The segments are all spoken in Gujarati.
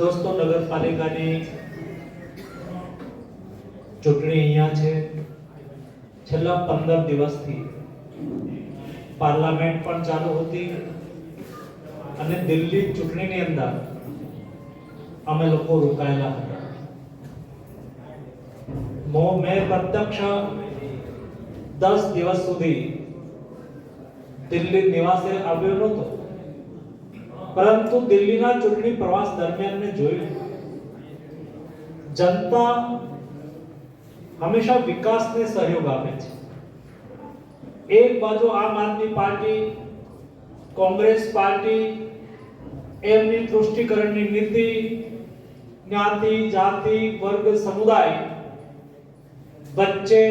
દોસ્તો, નગરપાલિકાની ચૂંટણી અહીંયા છે. છેલ્લા પંદર દિવસથી પાર્લામેન્ટ પણ ચાલુ હતી અને દિલ્હી ચૂંટણીની અંદર અમે લોકો રોકાયેલા હતા. મો પ્રત્યક્ષ દસ દિવસ સુધી દિલ્હી નિવાસે આવ્યો નહોતો. પરંતુ દિલ્હીના ચૂંટણી પ્રવાસ દરમિયાન મેં જોયું, જનતા હંમેશા વિકાસને સહયોગ આપે છે. એક બાજુ આમ આદમી પાર્ટી, કોંગ્રેસ પાર્ટી, એમની તૃષ્ટિકરણની નીતિ, જ્ઞાતિ, જાતિ, વર્ગ, સમુદાય વચ્ચે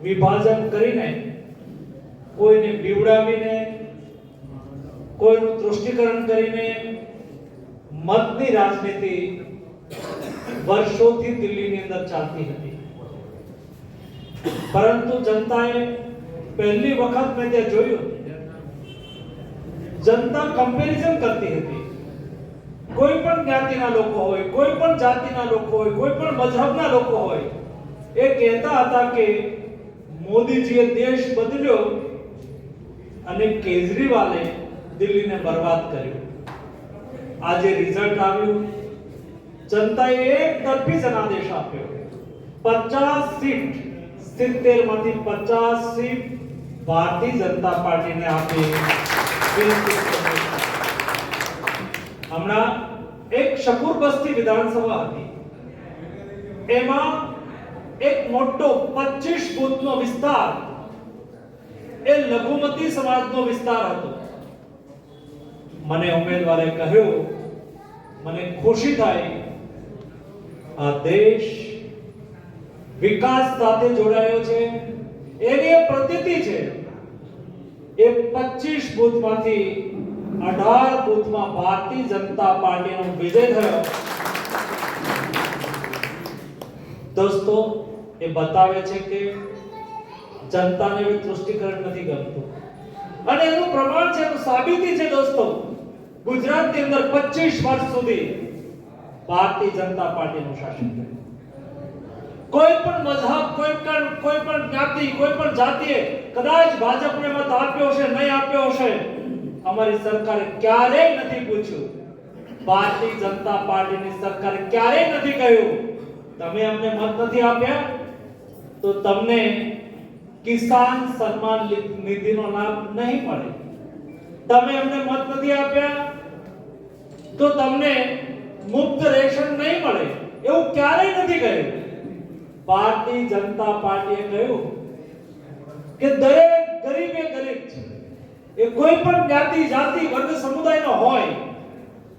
વિભાજન કરીને કોઈને બીવડાવીને કોઈનું તૃષ્ટિકરણ કરીને મતની રાજનીતિ વર્ષોથી દિલ્હીની અંદર ચાલતી હતી. પરંતુ જનતાએ પહેલી વખત મેં ત્યાં જોયું, જનતા કમ્પેરિઝન કરતી હતી. કોઈ પણ જ્ઞાતિના લોકો હોય, કોઈ પણ જાતિના લોકો હોય, કોઈ પણ મજહબના લોકો હોય, એ કહેતા હતા કે મોદીજીએ દેશ બદલ્યો અને કેજરીવાલે દિલ્હીને બરબાદ કર્યું. આજે રિઝલ્ટ આવ્યું. જનતાએ એક તરફી જનાદેશ આપ્યો. પચાસ સીટ સિત્તેરમાંથી પચાસ સીટ ભારતીય જનતા પાર્ટીને આપી. હમણાં એક શકુર બસ્તી વિધાનસભા હતી. એમાં એક મોટો 25 બૂથનો વિસ્તાર, એ લઘુમતી સમાજનો વિસ્તાર હતો. મને ઉમેદવારે કહ્યું, મને ખુશી થાય, આ દેશ વિકાસ સાથે જોડાયો છે, એની પ્રતીતિ છે એ 25 બૂથમાંથી 18 બૂથમાં ભારતીય જનતા પાર્ટીનો વિજય થયો. દોસ્તો, એ બતાવે છે કે જનતાને હવે તૃષ્ટિકરણ નથી ગમતું. અને એનું પ્રમાણ છે, એનું સાબિતી છે દોસ્તો. ગુજરાતની અંદર 25 વર્ષ સુધી ભારતીય જનતા પાર્ટીનું શાસન કર્યું કોઈ પણ મذહબ કોઈ પણ કોઈ પણ જ્ઞાતિ કોઈ પણ જાતિએ કદાચ ભાજપને મત આપ્યો હશે, નહીં આપ્યો હશે, અમારી સરકારે ક્યારેય નથી પૂછ્યું. ભારતીય જનતા પાર્ટીની સરકારે ક્યારેય નથી કહ્યું, તમે અમને મત નથી આપ્યા? તો તમને કિસાન સન્માન નિધિનો લાભ નહીં મળે. તમે અમને મત નથી આપ્યા? તો તમને મુક્ત રેશન નહીં મળે. એવું ક્યારેય નથી કહ્યું. ભારતીય જનતા પાર્ટીએ કહ્યું કે દરેક ગરીબ એ ગરીબ છે. એ કોઈ પણ જ્ઞાતિ જાતિ, વર્ગ, સમુદાયનો હોય,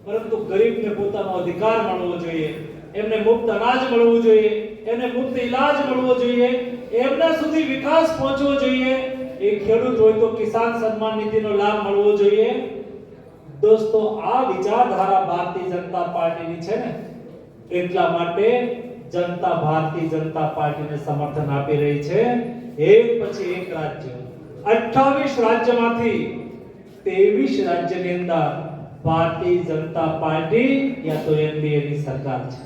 પરંતુ ગરીબને પોતાનો અધિકાર મળવો જોઈએ, એમને મુક્ત અનાજ મળવું જોઈએ એમને મુક્ત ઈલાજ મળવો જોઈએ, એમના સુધી વિકાસ પહોંચવો જોઈએ. એ ખેડૂત હોય તો કિસાન સન્માન નિધિનો લાભ મળવો જોઈએ. દોસ્તો, આ વિચારધારા ભારતીય જનતા પાર્ટીની છે ને, એટલા માટે જનતા ભારતીય જનતા પાર્ટીને સમર્થન આપી રહી છે એક પછી એક રાજ્ય. 28 રાજ્યમાંથી 23 રાજ્યની અંદર ભારતીય જનતા પાર્ટી યા તો એનડીએ ની સરકાર છે.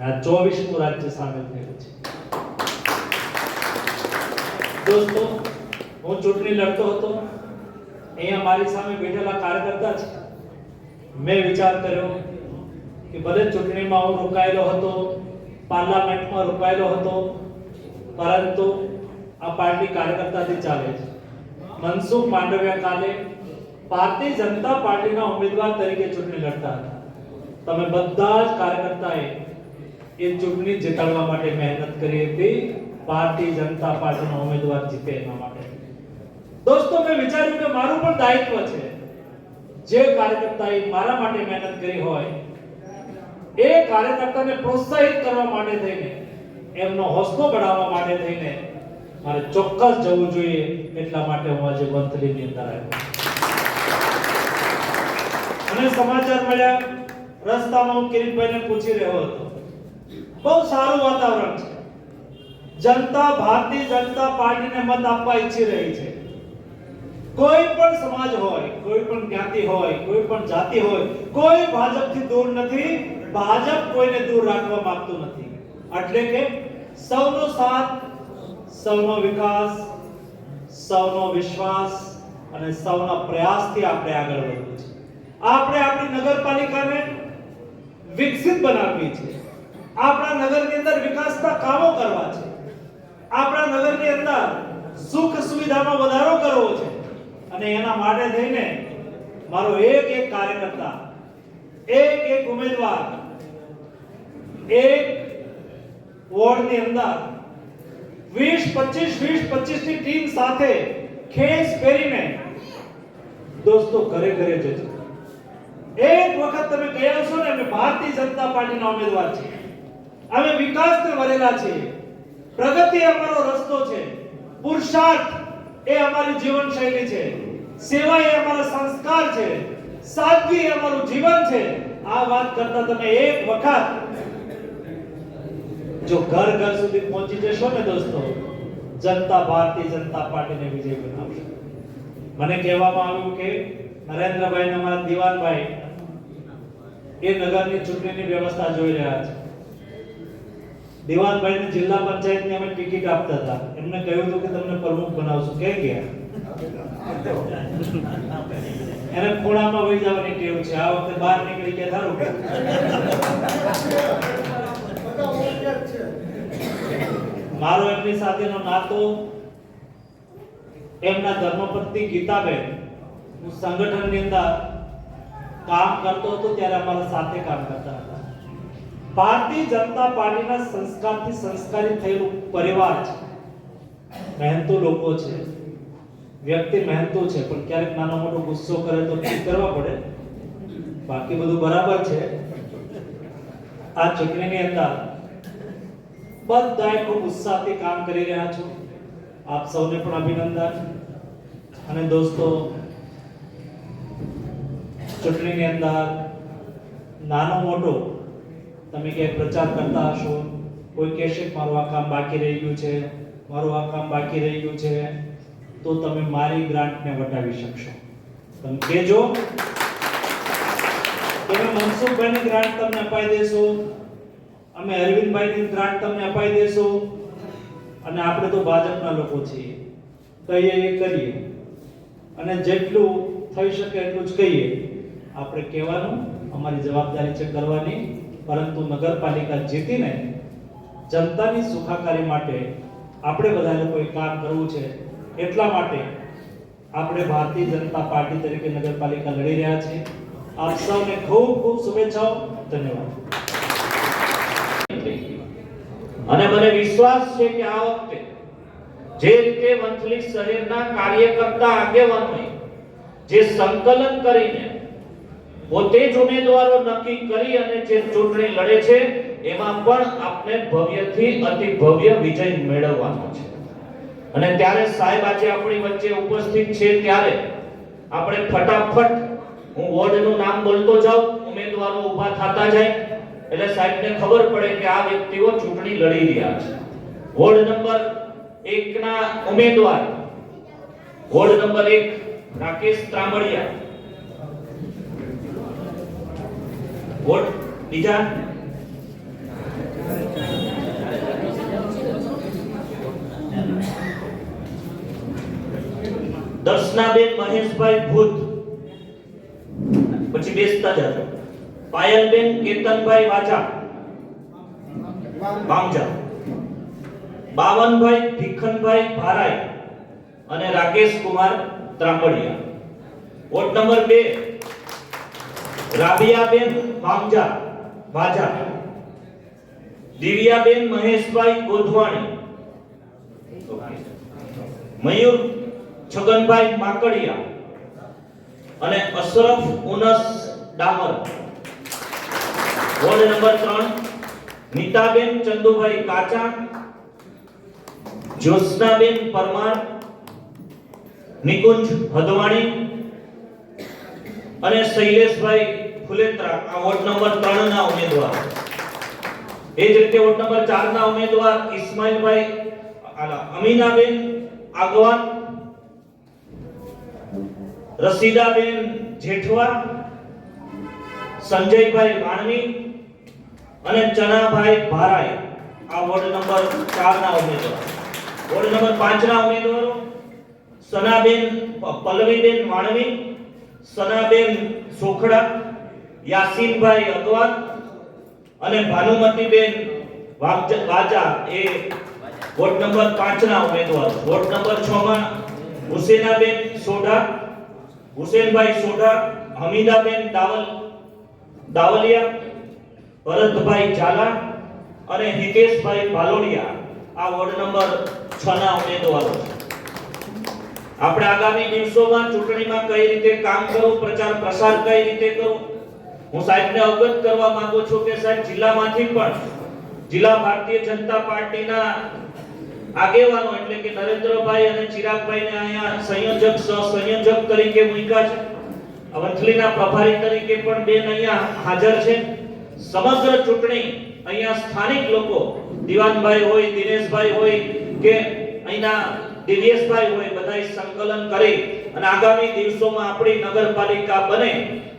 આ 24મું રાજ્ય સામેલ થયેલું છે. દોસ્તો, હું ચૂંટણી લડતો હતો. અહીંયા મારી સામે બેઠેલા કાર્યકર્તા છે. મેં વિચાર કર્યો કે ભલે ચૂંટણીમાં હું રોકાયેલો હતો, પાર્લામેન્ટમાં રોકાયેલો હતો, પરંતુ આ પાર્ટી કાર્યકર્તાથી ચાલે છે. મનસુખ માંડવિયા કાલે ભારતીય જનતા પાર્ટીના ઉમેદવાર તરીકે ચૂંટણી લડતા હતા. તમે બધા જ કાર્યકર્તાએ એ ચૂંટણી જીતાડવા માટે મહેનત કરી હતી. ભારતીય જનતા પાર્ટીનો ઉમેદવાર જીતે એના માટે. દોસ્તો, મેં વિચાર્યું કે મારું પણ દાયિત્વ છે. જે કાર્યકર્તાએ મારા માટે મહેનત કરી હોય, એ કાર્યકર્તાને પ્રોત્સાહિત કરવા માટે થઈને, એમનો હોસલો બઢાવવા માટે થઈને, મારે ચોક્કસ જવું જોઈએ એટલા માટે હું આજે વંથલીની અંદર આવ્યો અને સમાચાર મળ્યા, રસ્તામાં હું કિરીટભાઈને પૂછી રહ્યો હતો. બહુ સારું વાતાવરણ છે. જનતા, ભારતીય જનતા પાર્ટીને મત આપવા ઈચ્છી રહી છે. કોઈ પણ સમાજ હોય, કોઈ પણ જ્ઞાતિ હોય, કોઈ પણ જાતિ હોય, કોઈ ભાજપથી દૂર નથી, ભાજપ કોઈને દૂર રાખવા માંગતું નથી. એટલે કે સૌનો સાથ, સૌનો વિકાસ, સૌનો વિશ્વાસ અને સૌના પ્રયાસથી આપણે આગળ વધવું છે. આપણે આપણી નગરપાલિકાને વિકસિત બનાવવી છે. આપણા નગરની અંદર વિકાસના કામો કરવા છે. આપણા નગરની અંદર સુખ સુવિધામાં વધારો કરવો છે. અને એના માટે થઈને મારો એક એક કાર્યકર્તા, એક એક ઉમેદવાર, એક વોર્ડની અંદર 20 25 20 25 ની ટીમ સાથે ખેસ પહેરીને દોસ્તો ઘરે ઘરે જજો. એક વખત તમે ગયા છો ને, અમે ભારતીય જનતા પાર્ટીના ઉમેદવાર છીએ. અમે વિકાસને વરેલા છીએ. પ્રગતિ અમારો રસ્તો છે. પુરુષાર્થ એ અમારી જીવન શૈલી છે. સેવા એ અમારા સંસ્કાર છે. સાદગી એ અમારું જીવન છે. આ વાત કરતા તમે એક વખત જો ઘર ઘર સુધી પહોંચી જશો ને દોસ્તો, જનતા ભારતીય જનતા પાર્ટીને વિજય બનાવશે. મને કહેવામાં આવ્યું કે નરેન્દ્રભાઈ અમારા દિવાનભાઈ એ નગરની ચૂંટણીની વ્યવસ્થા જોઈ રહ્યા છે. દિવાનભાઈ ને જિલ્લા પંચાયતની અમે ટિકિટ આપતા હતા. એમને કહ્યું હતું કે તમને પ્રમુખ બનાવશું. કે ગયા? એને ખોળામાં વહી જવાની ટેવ છે. આ વખતે બહાર નીકળી ગયા ધારો મારો એમની સાથેનો નાતો, એમના ધર્મપત્ની ગીતાબેન, હું સંગઠનની અંદર કામ કરતો હતો ત્યારે અમારા સાથે કામ કરતા હતા. ભારતીય જનતા પાર્ટીના સંસ્કારથી સંસ્કારી થયેલું પરિવાર છે. મહેનતુ લોકો છે. વ્યક્તિ મહેનતુ છે, પણ ક્યારેક નાનો મોટો ગુસ્સો કરે તો ઠીક કરવા પડે. બાકી બધું બરાબર છે. આ ચૂંટણીની અંદર બધાએ ખૂબ ઉત્સાહથી કામ કરી રહ્યા છો. આપ સૌને પણ અભિનંદન. અને દોસ્તો, ચૂંટણીની અંદર નાનો મોટો તમે ક્યાંય પ્રચાર કરતા હશો? કોઈ કહેશે, મારું આ કામ બાકી રહી ગયું છે, મારું આ કામ બાકી રહી ગયું છે, તો તમે મારી ગ્રાન્ટને વટાવી શકશો. તમે કહેજો, તમે મનસુખભાઈની ગ્રાન્ટ તમને અપાઈ દેશો, અમે અરવિંદભાઈની ગ્રાન્ટ તમને અપાઈ દેશો, અને આપણે તો ભાજપના લોકો છીએ. કહીએ એ કરીએ. અને જેટલું થઈ શકે એટલું જ કહીએ. આપણે કહેવાનું, અમારી જવાબદારી છે કરવાની. પરંતુ નગરપાલિકા જીતીને જનતાની સુખાકારી માટે આપણે બધા લોકોએ કામ કરવું છે એટલા માટે આપણે ભારતીય જનતા પાર્ટી તરીકે નગરપાલિકા લડી રહ્યા છીએ. આપ સૌને ખૂબ ખૂબ શુભેચ્છાઓ. ધન્યવાદ. અને મને વિશ્વાસ છે કે આ વખતે જે રીતે વંથલી શહેરના કાર્યકર્તા આગેવાનોએ જે સંકલન કરીને પોતે જ ઉમેદવારો નક્કી કરી અને જે ચૂંટણી લડે છે, એમાં પણ આપણે ભવ્યથી અતિ ભવ્ય વિજય મેળવવાનો છે. અને ત્યારે સાહેબ આજે આપણી વચ્ચે ઉપસ્થિત છે ત્યારે આપણે ફટાફટ, હું વોર્ડનું નામ બોલતો જાઉં, ઉમેદવારો ઊભા થતા જાય. એટલે સાહેબને ખબર પડે કે આ વ્યક્તિઓ ચૂંટણી લડી રહ્યા છે. વોર્ડ નંબર 1 ના ઉમેદવાર, ward number 1 Rakesh Tramadiya. Ward બીજા? દર્શનાબેન મહેશભાઈ ભૂત. પછી બેસતા જજો પાયલબેન કેતનભાઈ વાજા બામજા. બાવનભાઈ, ભીખનભાઈ ભારાઈ અને Rakesh Kumar ત્રાંબડિયા. Ward number 2 Rabiyaben Bhamja Vaja. દિવ્યાબેન મહેશભાઈ ગોધવાણી. મયુર છગનભાઈ માકડિયા. અને અશરફ ઉનસ ડામર. વોર્ડ નંબર 3 નીતાબેન ચંદુભાઈ કાચા, જ્યોત્સનાબેન પરમાર, નિકુંજ હદવાણી અને શૈલેષભાઈ ફુલેત્રા, આ વોર્ડ નંબર 3 ના ઉમેદવાર. એ જ રીતે વોર્ડ નંબર 4 ના ઉમેદવાર ઇસ્માઇલભાઈ, આલા, અમીનાબેન, આગવાન રસીદાબેન જેઠવા, સંજયભાઈ વાણવી અને ચનાભાઈ ભારાઈ આ વોર્ડ નંબર 4 ના ઉમેદવાર. વોર્ડ નંબર 5 ના ઉમેદવારો સનાબેન, પલ્લવીબેન વાણવી, સનાબેન સોખડા યાસીનભાઈ અગવાન અને ભાનુમતીબેન વાજા એ વોર્ડ નંબર 5 ના ઉમેદવાર. વોર્ડ નંબર 6 માં હુસેનાબેન સોઢા, હુસેનભાઈ સોઢા, હમીદાબેન દાવલ, દાવલિયા, ભરતભાઈ ઝાલા અને હિતેશભાઈ ભાલોડિયા આ વોર્ડ નંબર 6 ના ઉમેદવારો. આપણે આગામી દિવસોમાં ચૂંટણીમાં કઈ રીતે કામ કરવું પ્રચાર પ્રસાર કઈ રીતે કરવું હું સાહેબને અવગત કરવા માંગુ છું કે સાહેબ, જિલ્લામાંથી પણ જિલ્લા ભારતીય જનતા પાર્ટીના આગેવાનો એટલે કે નરેન્દ્રભાઈ અને ચિરાગભાઈને અહીંયા સંયોજક સહસંયોજક તરીકે મૂક્યા છે. વંથલીના પ્રભારી તરીકે પણ બેન અહીંયા હાજર છે. સમગ્ર ચૂંટણી અહીંયા સ્થાનિક લોકો, દિવાનભાઈ હોય, દિનેશભાઈ હોય કે અહીંના દિવ્યેશભાઈ હોય, બધાય સંકલન કરી અને આગામી દિવસોમાં આપણી નગરપાલિકા બને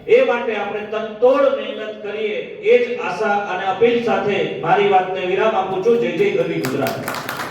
એ માટે આપણે તનતોડ મહેનત કરીએ એ જ આશા અને અપીલ સાથે મારી વાતને વિરામ આપું છું. જય જય ગરવી ગુજરાત.